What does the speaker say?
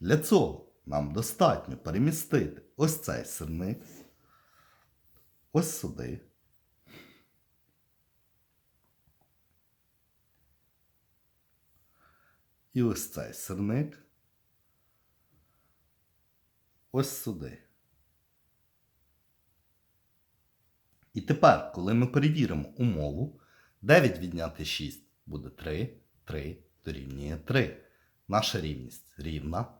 Для цього нам достатньо перемістити ось цей сирник, ось сюди. І ось цей сирник. Ось сюди. І тепер, коли ми перевіримо умову, 9 відняти 6 буде 3, 3 дорівнює 3. Наша рівність рівна.